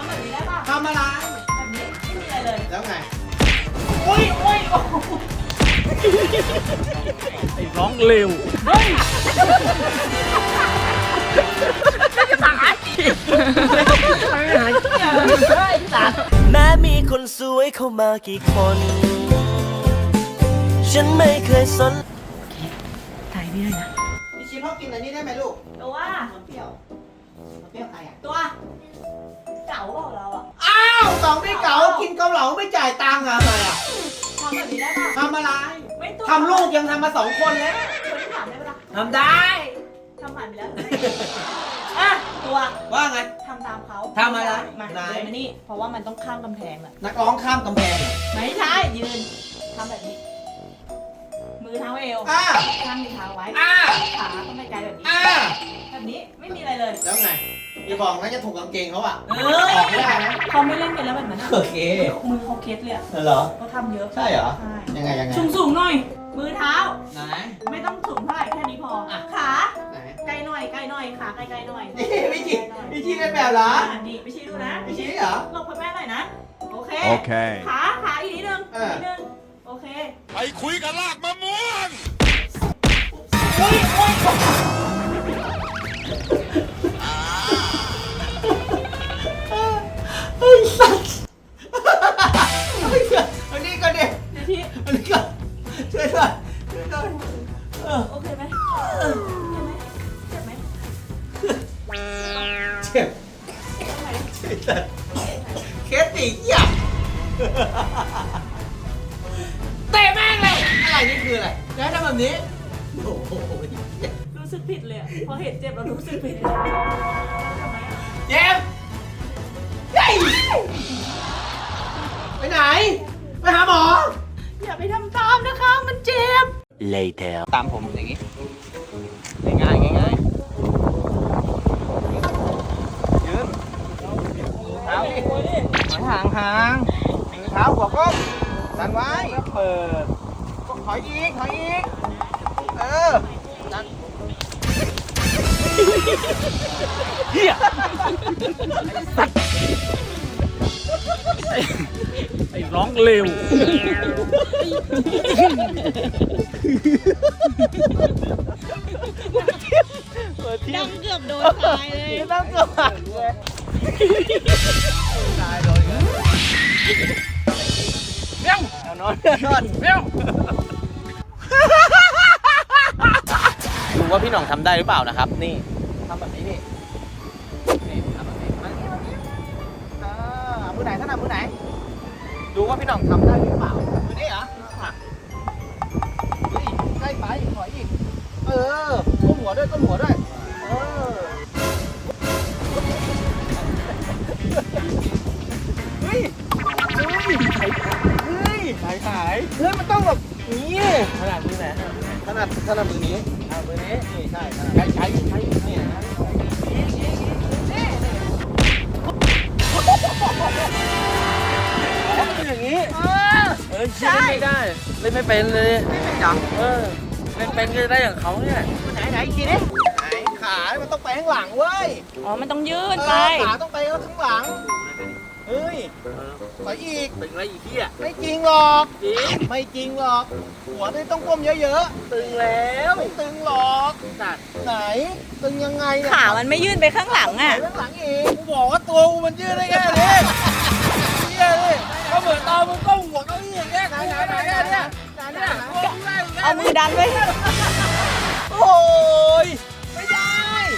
ำแบบนี้ได้ป่ะทำอะไร แบบนี้ไม่มีอะไรเลยแล้วไง อุ้ยอุ้ยโอ้โหไอ้ร้องเร็วแม้มีคนสวยเข้ามากี่คน ฉันไม่เคยสน ถ่ายพี่เลยนะ พี่ชินพ่อกินอันนี้ได้ไหมลูก ตัวมันเปรี้ยวมันเปรี้ยวใครอะตัว เก๋าบอกเราอะอ้าวสองพี่เก๋ากินเกาเหลาไม่จ่ายตังค์เหรออะไรอะทำแบบนี้ได้ป่ะทำอะไรไม่ต้องทำลูกยังทำมาสองคนแล้วคนที่ถามได้ป่ะทำได้ ทำผ่านไปแล้วอะตัวว่าไง ทำตามเขาทำอะไรมาไหน เดินมานี่เพราะว่ามันต้องข้ามกำแพงอะนักร้องข้ามกำแพงเหรอไม่ใช่ยืนทำแบบนี้ มือเท้าเอวอ่าข้างมือเท้าไว้อ่าขาก็ไม่ไกลแบบนี้ อ่าแบบนี้ไม่มีอะไรเลย แล้วไง อย่าบอกนะจะถูกกางเกงเขาอะเออออกไม่ได้นะเขาไม่เล่นกันแล้วแบบนั้นอะโอเคมือเขาเคสเลยอะเหรอ เขาทำเยอะ ใช่เหรอ ใช่ ยังไงยังไงสูงสูงๆหน่อย มือเท้า ไหน ไม่ต้องสูงเท่าไหร่แค่นี้พออะขาไหนไกลหน่อยไกลหน่อยขาไกลไกลหน่อยนี่พี่ชีพี่ชีเป็นแบบเหรออะดีไปชี้ดูนะพี่ชีเหรอ หลบพ่อแม่หน่อยนะ โอเค Okay. ขาขาอีกนิดนึงเออีกอนิดนึง โอเค ไปคุยกับลากมะม่วง เจ็บสัตว์เคสตีเหี้ยเตะแม่งเลย อะไรนี่คืออะไรแล้วทำแบบนี้ โอ้โหรู้สึกผิดเลยอะพอเห็นเจ็บเรารู้สึกผิดเลยทำไมอะเจ็บเฮ้ยไปไหน ไปหาหมอ อย่าไปทำตามนะคะ มันเจ็บ later ตามผมอย่างนี้ ง่ายๆง่ายๆยืนเท้าดิห่างห่างๆเท้าหัวก้มดันไว้แล้วเปิดถอยอีกถอยอีก เออดันเฮียไอ้ร้องเร็วดังเกือบโดนตายเลยต้องเกือบหักเลย ตายโดนเลยเมี่ยวเอานอนนอนเมี่ยวดูว่าพี่หน่องทำได้หรือเปล่านะครับ นี่ทำแบบนี้นี่นี่ทำแบบนี้มานี่มานี่อ่ามือไหนถนัดมือไหน ดูว่าพี่หน่องทำได้หรือเปล่ามือนี้เหรออะเฮ้ยใกล้ไปถอยอีก เออก้มหัวด้วยก้มหัวด้วย เฮ้ยมันต้องแบบนี้ขนาดมือไหนขนาดขนาดมือนี้อ่ามือนี้นี่ใช่ขนาดใช้ใช้ใช้นี่นะเป็นอย่างนี้ เออใช่ไม่ได้ เล่นไม่เป็นเลยไม่เป็นจังเออเล่นเป็นก็ได้อย่างเขาเนี่ยไหนไหนอีกทีนี้ไหนขา มันต้องไปข้างหลังเว้ย อ๋อ มันต้องยืดเอไปอขาต้องไปข้างหลัง เฮ้ยถอยอีก ตึงอะไรอีกที่อะไม่จริงหรอก จริงไม่จริงหรอก หัวนี่ต้องก้มเยอะตึงแล้วๆไม่ตึงหรอก สัตว์ไหน ตึงยังไงเนี่ยขามันไม่ยืดไปข้างหลังไหนอะข้างหลังอีกกูบอกว่าตัวกูมันยืดได้แค่นี้เยี่ยเลยก็เหมือนตอนมึงก้มหัวเก้าอี้อย่างเงี้ยไหนไหนไหนแค่เนี้ยไหนเนี่ยก้มได้แค่เอามือดันไว้ โอ้ยไม่ได้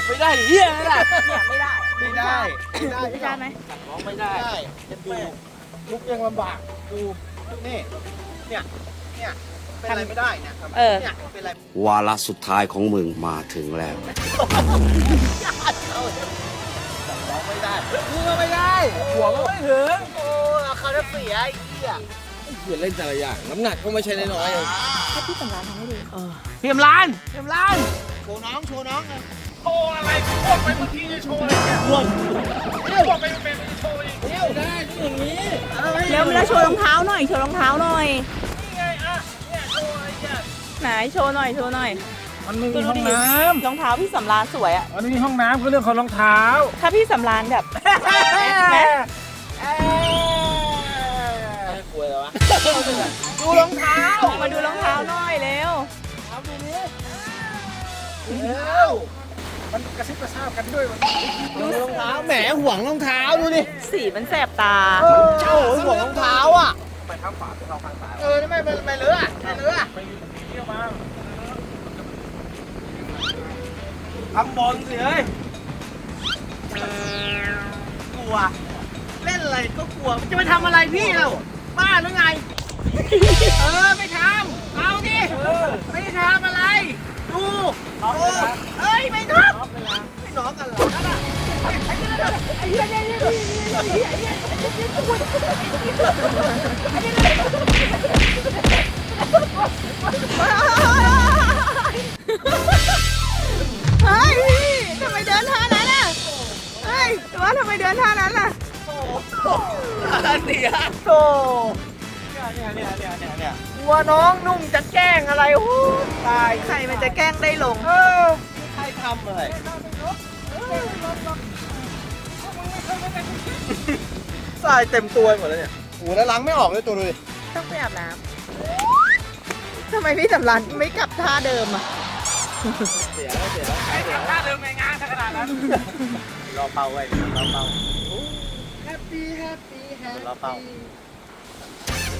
ไม่ได้เฮียนั่นแหละเนี่ยไม่ได้ ไม่ได้ไม่ได้ไม่ได้ไหมร้องไม่ได้ได้ดูลุกยังลำบากดูนี่เนี่ยเนี่ยเป็นอะไรไม่ได้เนี่ยเออเนี่ยเป็นอะไรวาระสุดท้ายของมึงมาถึงแล้วร้องไม่ได้มือก็ไม่ได้หัวก็ไม่ถึงโอ้เขาจะเสียไอ้เหี้ยเพื่อนเล่นแต่ละอย่างน้ำหนักก็ไม่ใช่น้อยๆเลยให้พี่สำรานทำให้ดูเพียมร้านเต็มร้านโชว์น้องโชว์น้องเลย โชว์อะไรโคตรไปเมื่อกี้จะโชว์อะไรเนี่ยรวมโคตรไปเป็นโชว์อีกเที่ยวได้ที่อย่างนี้เร็วมาแล้วโชว์รองเท้าหน่อยโชว์รองเท้าหน่อยนี่ไงอะเนี่ยโชว์อะไรเนี่ยไหนโชว์หน่อยโชว์หน่อยมมันไม่ดูมีห้องดิน้รองเท้าพี่สำรานสวยอะำมันไม่มีห้องน้ำก็เรื่องของรองเท้า ถ้าพี่สำรานแบบแม่กลัวเลยวะดูรองเท้า มาดูรองเท้าหน่อยเร็ว มันกระซิบกระซาบกันด้วยมันดูรองเท้าแหมห่วงรองเท้าดูดิสีมันแสบตาโอ้โหห่วงรองเท้าอะไปทางขวาไปทางข้างซ้ายเออทำไมไม่ไม่เลือะไม่เลือะไปเที่ยวมาทำบอลสิเฮ้ยกลัว เล่นอะไรก็กลัวจะไปทำอะไรพี่เราบ้าหรือไง เออไม่ทำเอาดิไม่ทำอะไร ดูโอ้เอ้ย อเฮ้ยพี่ทำไมเดินท่านั้นอะเฮ้ยแต่ว่าทำไมเดินท่านั้นล่ะเสียโธ่เนี่ยเนี่ยเนี่ยเนี่ยเนี่หัวน้องนุ่มจะแกล้งอะไรโอ้ตายใครมันจะแกล้งได้ลง เออใครทำอะไร ทรายเต็มตัวหมดเลยเนี่ยโอ้โหแล้วล้างไม่ออกเลยตัวดูดิต้องไปอาบน้ำทำไมพี่สำรานไม่กลับท่าเดิมอะ เสียแล้วเสียแล้วเสียแล้วถ้าเดิมไงงานขนาดนั้นรอเป่าไว้รอเป่าแฮปปี้แฮปปี้แฮปรอเป่า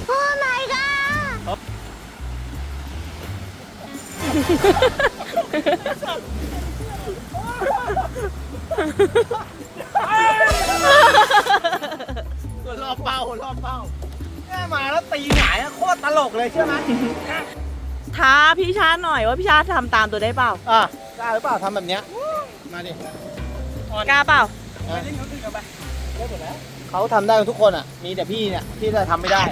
โอ้ my god รอเป่ารอเป่าแม่มาแล้วตีหงายอะโคตรตลกเลยใช่ไหมท้าพี่ชาติหน่อยว่าพี่ชาติทำตามตัวได้เปล่าอะกล้าหรือเปล่าทำแบบเนี้ยมาดิกล้าเปล่าเขาทำได้กันทุกคนอะ มีแต่พี่เนี่ยที่จะทำไม่ได้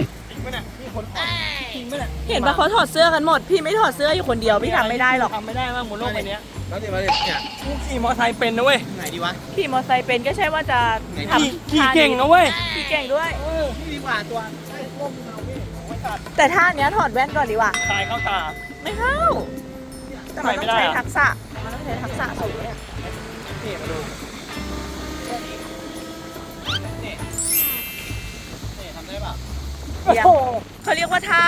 เห็นปะเขาถอดเสื้อกันหมด พี่ไม่ถอดเสื้ออยู่คนเดียวพี่ทำไม่ได้หรอกทำไม่ได้บ้างบนโลกใบเนี้ยมาดิมาดิเนี่ยกูขี่มอเตอร์ไซค์เป็นนะเว้ยไหนดีวะขี่มอเตอร์ไซค์เป็นก็ใช่ว่าจะทำขี่ขี่ท่าเก่งนะเว้ยขี่เก่งด้วยพี่ดีกว่าตัวไอ้พวกมึงเอาพี่เอาไว้ตัดแต่ท่าเนี้ยถอดแว่นก่อนดีกว่า ตายเข้าตา ไม่เข้าแต่มันต้องใส่ใช้ไม่ได้อะทักษะมันต้องใช้ทักษะสูงเนี่ย นี่มาดู เดี๋ยวเขาเรียกว่าท่า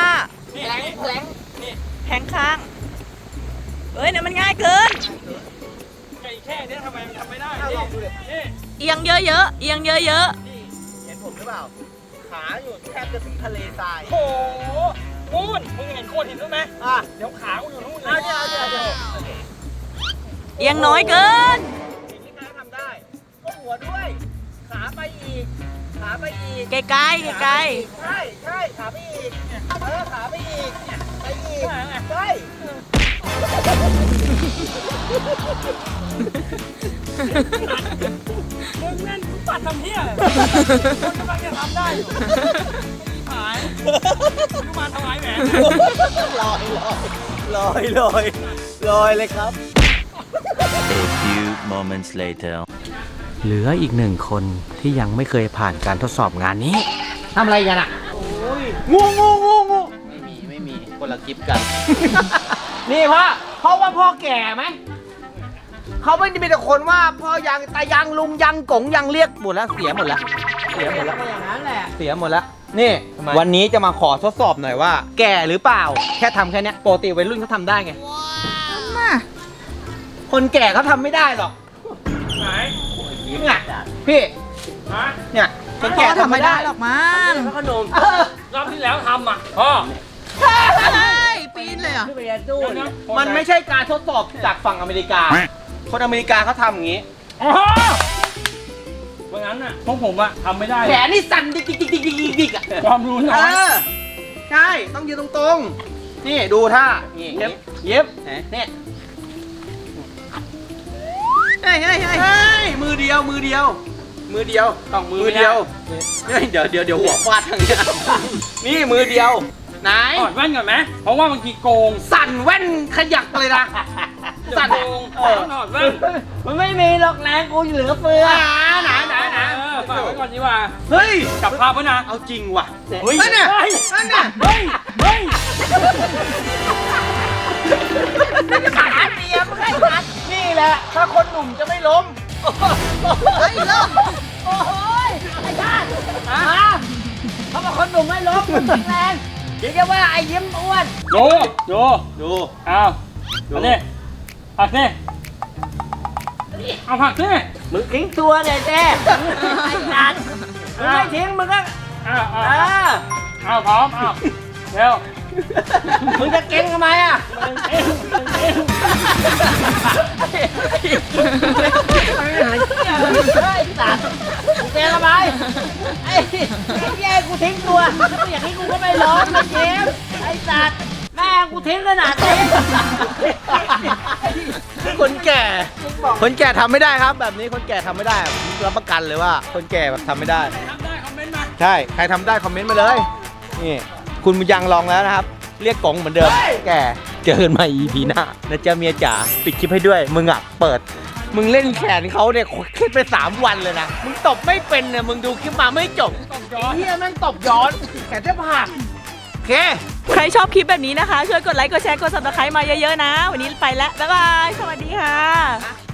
นี่แหลงนี่แหลงแทงข้างเอ้ยเนี่ยมันง่ายเกิน ไก่แค่เนี้ยทำไมมันทำไม่ได้เอาลนี่องดูดินี่เอียงเยอะๆ เอียงเยอะเห็นผมหรือเปล่า ขาอยู่แทบจะถึงทะเลทรายโอ้โหนู่นมึงเห็นโคตรหินด้วยไหมอะเดี๋ยวขากูอยู่นู่นเลเอายเดี๋ยวเอาเดี๋ยวเอาเดี๋ยวๆ เอียงน้อยเกินอย่างนี้ใครก็ทำได้ ก็หัวด้วย ขาไปอีก ขาไปอีกไกลๆไกลใช่ใช่ขาไปอีกเออขาไปอีกไปอีกใช่มึงนั่นมึงปัดทำเหี้ยคนกำลังจะทำได้อยู่หายมึงมาทำไมแหมลอยลอยลอยลอยลอยเลยครับ A few moments later เหลืออีกหนึ่งคนที่ยังไม่เคยผ่านการทดสอบงานนี้ทำอะไรกันอะงูงูงูงูไม่มีไม่มีคนละคลิปกัน นี่พ่อเพราะว่าพ่อแก่ไหมเขาไม่ได้มีแต่คนว่าพ่อยังตายังลุงยังกงยังเรียกหมดแล้วเสียหมดแล้วเสียหมดแล้วอย่างนั้นแหละเสียหมดแล้วนี่วันนี้จะมาขอทดสอบหน่อยว่า แก่หรือเปล่า แค่ทำแค่เนี้ยปกติวัยรุ่นเขาทำได้ไงคนแก่เขาทำไม่ได้หรอกไหน เนี่ยพี่ฮะเนี่ยคนๆแก่ทำไม่ได้หรอกมั้งแล้วขนมเออรอบที่แล้วทำอะพ่อปีนเลยเหรอเดี๋ยวะมันไม่ใช่การทดสอบจากฝั่งอเมริกา คนอเมริกาเขาทำอย่างนี้ อ๋อวันนั้นน่ะพวกผมอะทำไม่ได้ แขนนี่สั่นดิกดิกดิกดิกดิกดิกอะความรู้น้เออยอใช่ต้องยืนตรงๆ นี่ดูท่านี่เย็บเย็บเนี่ย ดียวมือเดียว มือเดียวต้องมือมือเดียวเฮ้ยเดี๋ยวเดี๋ยวเดี๋ยวหัวฟาดทางเนี้ยนี่มือเดียวไหนถอดแว่นก่อนไหมเพราะว่าบางทีโกง สั่นแว่นขยักเลยนะสั่นโกงเออต้องถอดแว่นมันไม่มีหรอกแรงกูเหลือเฟือหนาหนาหนาเออฝากไว้ก่อนดีกว่าเฮ้ยจับภาพไว้นะเอาจริงว่ะเฮ้ยนั่นน่ะเฮ้ยนั่นน่ะเฮ้ยเฮ้ยขาเมียมึงให้ขานี่แหละ ถ้าคนหนุ่มจะไม่ล้ม ไอ้ล้มโอ้โหไอ้ชาติฮะเขาบอกคนหนุ่มไม่ล้มมันแข็งแรงเดี๋ยวจะว่าไอ้ยิ้มอ้วนดูดูดูอ้าวอันนี้ผักนี่เอาผักนี่มึงทิ้งตัวเนี่ยเจ้ไอ้สัตว์มึงไม่ทิ้งมึงก็อ้าวเออ้าวออ้าวพร้อมอ้าวเร็ว มึงจะเก่งทำไมอะเอ็งเอ็งไอ้สัตว์มึงเก่งทำไมไอ้ไอ้แย่กูทิ้งตัวอย่างนี้กูก็ไม่ร้องนะเจมส์ไอ้สัตว์แม่งกูทิ้งขนาดนี้คนแก่ คนแก่ทำไม่ได้ครับ แบบนี้คนแก่ทำไม่ได้ผมรับประกันเลยว่า คนแก่แบบทำไม่ได้ทำได้คอมเมนต์มาใช่ ใครทำได้คอมเมนต์มาเลยนี่ คุณยังลองแล้วนะครับ เรียกกงเหมือนเดิม แกเจอกันใหมา EP หน้านะจ๊ะเมียจ๋าปิดคลิปให้ด้วย มึงอะเปิด มึงเล่นแขนเขาเนี่ยคิดไป 3 วันเลยนะ มึงตบไม่เป็นเนี่ยมึงดูคลิปมาไม่จบตบย้อนเฮียแม่งตบย้อนแขนจะหักโอเค ใครชอบคลิปแบบนี้นะคะ ช่วยกดไลค์ กดแชร์ กด subscribe มาเยอะๆนะ วันนี้ไปแล้ว บ๊ายบาย สวัสดีค่ะ